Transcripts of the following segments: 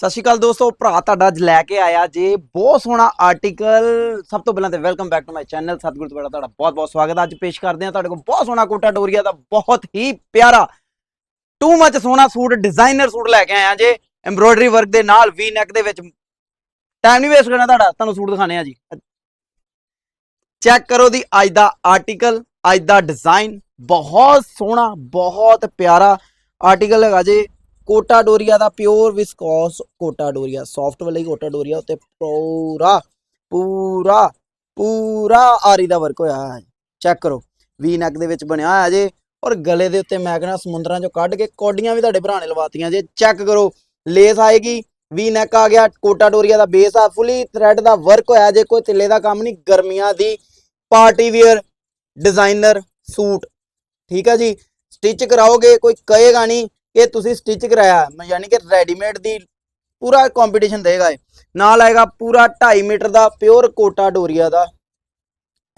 ਸਤਿ ਸ਼੍ਰੀ ਅਕਾਲ ਦੋਸਤੋ, ਭਰਾ ਤੁਹਾਡਾ ਅੱਜ ਲੈ ਕੇ ਆਇਆ ਜੇ ਬਹੁਤ ਸੋਹਣਾ ਆਰਟੀਕਲ ਸਭ ਤੋਂ ਪਹਿਲਾਂ ਤੇ welcome back to my channel Satguru ਤੋਂ ਤੁਹਾਡਾ ਬਹੁਤ ਬਹੁਤ ਸਵਾਗਤ ਹੈ। ਅੱਜ ਪੇਸ਼ ਕਰਦੇ ਹਾਂ ਤੁਹਾਡੇ ਕੋਲ ਬਹੁਤ ਸੋਹਣਾ ਕੋਟਾ ਡੋਰੀਆ ਦਾ ਬਹੁਤ ਹੀ ਪਿਆਰਾ ਟੂ ਮੱਚ ਸੋਹਣਾ ਸੂਟ ਡਿਜ਼ਾਈਨਰ ਸੂਟ ਲੈ ਕੇ ਆਇਆ ਜੇ। ਐਮਬ੍ਰੋਇਡਰੀ ਵਰਕ ਦੇ ਨਾਲ ਵੀ ਨੈਕ ਦੇ ਵਿੱਚ ਟਾਈਮ ਨਹੀਂ ਵੇਸਟ ਕਰਨਾ ਤੁਹਾਡਾ, ਤੁਹਾਨੂੰ ਸੂਟ ਦਿਖਾਣੇ ਆ ਜੀ। ਚੈੱਕ ਕਰੋ ਦੀ ਅੱਜ ਦਾ ਆਰਟੀਕਲ ਅੱਜ ਦਾ ਡਿਜ਼ਾਈਨ ਬਹੁਤ ਸੋਹਣਾ, ਬਹੁਤ ਪਿਆਰਾ ਆਰਟੀਕਲ ਹੈਗਾ ਜੇ। ਕੋਟਾ ਡੋਰੀਆ ਦਾ pure viscose Kota Doria soft ਵਾਲਾ ਹੀ ਕੋਟਾ ਡੋਰੀਆ ਉੱਤੇ ਪੂਰਾ ਪੂਰਾ ਪੂਰਾ ਆਰੀ ਦਾ ਵਰਕ ਹੋਇਆ ਹੈ। ਚੈੱਕ ਕਰੋ ਵੀ ਨੈਕ ਦੇ ਵਿੱਚ ਬਣਿਆ ਹੋਇਆ ਜੇ, ਔਰ ਗਲੇ ਦੇ ਉੱਤੇ ਮੈਂ ਕਹਿੰਦਾ ਸਮੁੰਦਰਾਂ ਚੋਂ ਕੱਢ ਕੇ ਕੋਡੀਆਂ ਵੀ ਤੁਹਾਡੇ ਭਰਾ ਨੇ ਲਵਾਤੀਆਂ ਜੇ। ਚੈੱਕ ਕਰੋ, ਲੇਸ ਆਏਗੀ ਵੀ ਨੈਕ ਆ ਗਿਆ ਕੋਟਾ ਡੋਰੀਆ ਦਾ ਬੇਸ ਆ ਫੁੱਲੀ ਥ੍ਰੈਡ ਦਾ ਵਰਕ ਹੋਇਆ ਜੇ, ਕੋਈ ਤਿੱਲੇ ਦਾ ਕੰਮ ਨਹੀਂ, ਗਰਮੀਆਂ ਦੀ ਪਾਰਟੀ ਵੇਅਰ ਡਿਜ਼ਾਈਨਰ ਸੂਟ। ਠੀਕ ਆ ਜੀ ਸਟਿਚ ਕਰਾਓਗੇ, ਕੋਈ ਕਹੇਗਾ ਨਹੀਂ ਕਿ ਤੁਸੀਂ ਸਟਿਚ ਕਰਾਇਆ, ਮ- ਯਾਨੀ ਕਿ ਰੈਡੀਮੇਡ ਦੀ ਪੂਰਾ ਕੰਪੀਟੀਸ਼ਨ ਦੇਗਾ ਇਹ। ਨਾਲ ਆਏਗਾ ਪੂਰਾ 2.5 ਮੀਟਰ ਦਾ ਪਿਓਰ ਕੋਟਾ ਡੋਰੀਆ ਦਾ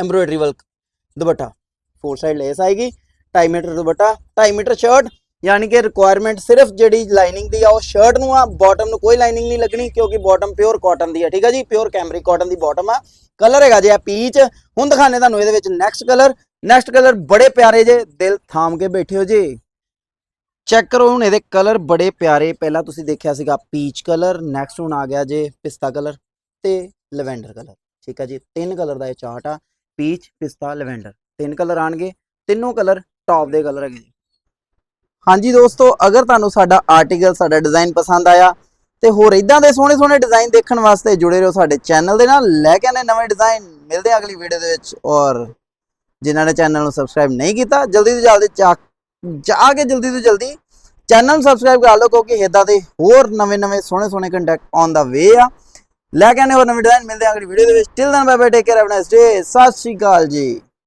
embroidery work dupatta. Four side lace ਆਏਗੀ 2.5 ਮੀਟਰ ਦੁਪੱਟਾ 2.5 ਮੀਟਰ ਸ਼ਰਟ ਯਾਨੀ ਕਿ ਰਿਕੁਆਇਰਮੈਂਟ ਸਿਰਫ ਜਿਹੜੀ ਲਾਈਨਿੰਗ ਦੀ ਆ, ਉਹ ਸ਼ਰਟ ਨੂੰ ਆ ਬਾਟਮ ਨੂੰ ਕੋਈ ਲਾਈਨਿੰਗ ਨਹੀਂ ਲੱਗਣੀ, ਕਿਉਂਕਿ ਬਾਟਮ ਪਿਓਰ ਕਾਟਨ ਦੀ ਆ, ਠੀਕ ਆ ਜੀ? ਪਿਓਰ ਕੈਮਰਿਕ ਕਾਟਨ ਦੀ ਬਾਟਮ ਆ। ਕਲਰ ਹੈਗਾ ਜੀ ਆ ਪੀਚ ਹੁਣ ਦਿਖਾਣੇ ਤੁਹਾਨੂੰ ਇਹਦੇ ਵਿੱਚ ਨੈਕਸਟ ਕਲਰ ਨੈਕਸਟ ਕਲਰ ਬੜੇ ਪਿਆਰੇ ਜੇ, ਦਿਲ ਥਾਮ ਕੇ ਬੈਠੇ ਹੋ ਜੀ। ਚੈੱਕ ਕਰੋ ਹੁਣ ਇਹਦੇ ਕਲਰ ਬੜੇ ਪਿਆਰੇ। ਪਹਿਲਾਂ ਤੁਸੀਂ ਦੇਖਿਆ ਸੀਗਾ ਪੀਚ ਕਲਰ ਨੈਕਸਟ ਹੁਣ ਆ ਗਿਆ ਜੇ ਪਿਸਤਾ ਕਲਰ ਤੇ ਲਵੈਂਡਰ ਕਲਰ ਠੀਕ ਆ ਜੀ, ਤਿੰਨ ਕਲਰ ਦਾ ਇਹ ਚਾਰਟ ਆ। ਪੀਚ ਪਿਸਤਾ ਲਵੈਂਡਰ ਤਿੰਨ ਕਲਰ ਆਣਗੇ, ਤਿੰਨੋਂ ਕਲਰ ਟੌਪ ਦੇ ਕਲਰ ਹੈਗੇ ਜੀ। ਹਾਂਜੀ ਦੋਸਤੋ, ਅਗਰ ਤੁਹਾਨੂੰ ਸਾਡਾ ਆਰਟੀਕਲ ਸਾਡਾ ਡਿਜ਼ਾਈਨ ਪਸੰਦ ਆਇਆ, ਤੇ ਹੋਰ ਇਦਾਂ ਦੇ ਸੋਹਣੇ ਸੋਹਣੇ ਡਿਜ਼ਾਈਨ ਦੇਖਣ ਵਾਸਤੇ ਜੁੜੇ ਰਹੋ ਸਾਡੇ ਚੈਨਲ ਦੇ ਨਾਲ। ਲੈ ਕੇ ਆਨੇ ਨਵੇਂ ਡਿਜ਼ਾਈਨ ਮਿਲਦੇ ਅਗਲੀ ਵੀਡੀਓ ਦੇ ਵਿੱਚ। ਔਰ ਜਿਨ੍ਹਾਂ ਨੇ ਚੈਨਲ ਨੂੰ ਸਬਸਕ੍ਰਾਈਬ ਨਹੀਂ ਕੀਤਾ, ਜਲਦੀ ਤੋਂ ਜਲਦੀ ਚਾ ਜਾ ਕੇ ਜਲਦੀ ਤੋਂ ਜਲਦੀ ਚੈਨਲ ਨੂੰ ਸਬਸਕ੍ਰਾਈਬ ਕਰ ਲਓ, ਕਿਉਂਕਿ ਇਦਾਂ ਦੇ ਹੋਰ ਨਵੇਂ ਨਵੇਂ ਸੋਹਣੇ ਸੋਹਣੇ ਕੰਟੈਕਟ ਔਨ ਦਾ ਵੇ ਆ। ਲੈ ਕੇ ਆਨੇ ਹੋਰ ਨਵੇਂ ਡਿਜ਼ਾਈਨ ਮਿਲਦੇ ਆ ਅਗਲੀ ਵੀਡੀਓ ਦੇ ਵਿੱਚ। Till then bye bye take care have nice ਸਤਿ ਸ਼੍ਰੀ ਅਕਾਲ ਜੀ।